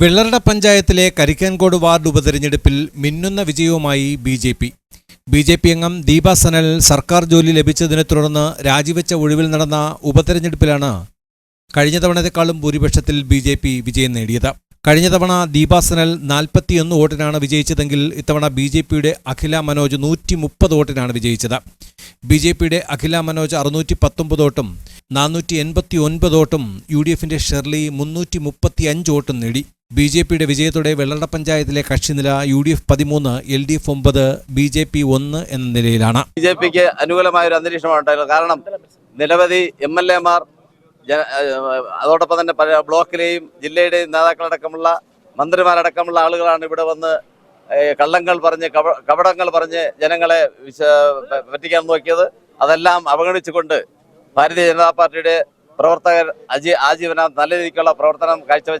വെള്ളറട പഞ്ചായത്തിലെ കരിക്കൻകോട് വാർഡ് ഉപതെരഞ്ഞെടുപ്പിൽ മിന്നുന്ന വിജയവുമായി B J P. B J P അംഗം ദീപ സനൽ സർക്കാർ ജോലി ലഭിച്ചതിനെ തുടർന്ന് രാജിവെച്ച ഒഴിവിൽ നടന്ന ഉപതെരഞ്ഞെടുപ്പിലാണ് കഴിഞ്ഞ തവണത്തെക്കാളും ഭൂരിപക്ഷത്തിൽ ബി ജെ പി വിജയം നേടിയത്. കഴിഞ്ഞ തവണ ദീപ സനൽ നാൽപ്പത്തിയൊന്ന് വോട്ടിനാണ് വിജയിച്ചതെങ്കിൽ ഇത്തവണ ബി ജെ പിയുടെ അഖില മനോജ് നൂറ്റി മുപ്പത് വോട്ടിനാണ് വിജയിച്ചത്. ബി ജെ പിയുടെ അഖില മനോജ് അറുന്നൂറ്റി പത്തൊമ്പത് വോട്ടും നാനൂറ്റി എൺപത്തി ഒൻപത് വോട്ടും യു ഡി എഫിന്റെ ഷെർലി മുന്നൂറ്റി മുപ്പത്തി അഞ്ച് വോട്ടും നേടി. ബി ജെ പിയുടെ വിജയത്തോടെ വെള്ളട പഞ്ചായത്തിലെ കക്ഷിനില യു ഡി എഫ് പതിമൂന്ന് എൽ ഡി എഫ് ഒമ്പത് ബി ജെ പി ഒന്ന് എന്ന നിലയിലാണ്. ബി ജെ പിക്ക് അനുകൂലമായ ഒരു അന്തരീക്ഷമാണ് കാരണം നിരവധി എം എൽ എമാർ അതോടൊപ്പം തന്നെ പല ബ്ലോക്കിലെയും ജില്ലയുടെയും നേതാക്കളടക്കമുള്ള മന്ത്രിമാരടക്കമുള്ള ആളുകളാണ് ഇവിടെ വന്ന് കള്ളങ്ങൾ പറഞ്ഞ് കവടങ്ങൾ പറഞ്ഞ് ജനങ്ങളെ പറ്റിക്കാൻ നോക്കിയത്. അതെല്ലാം അവഗണിച്ചുകൊണ്ട് ഭാരതീയ ജനതാ പാർട്ടിയുടെ പ്രവർത്തകർ അജി ആജീവനം നല്ല രീതിക്കുള്ള പ്രവർത്തനം കാഴ്ചവെച്ച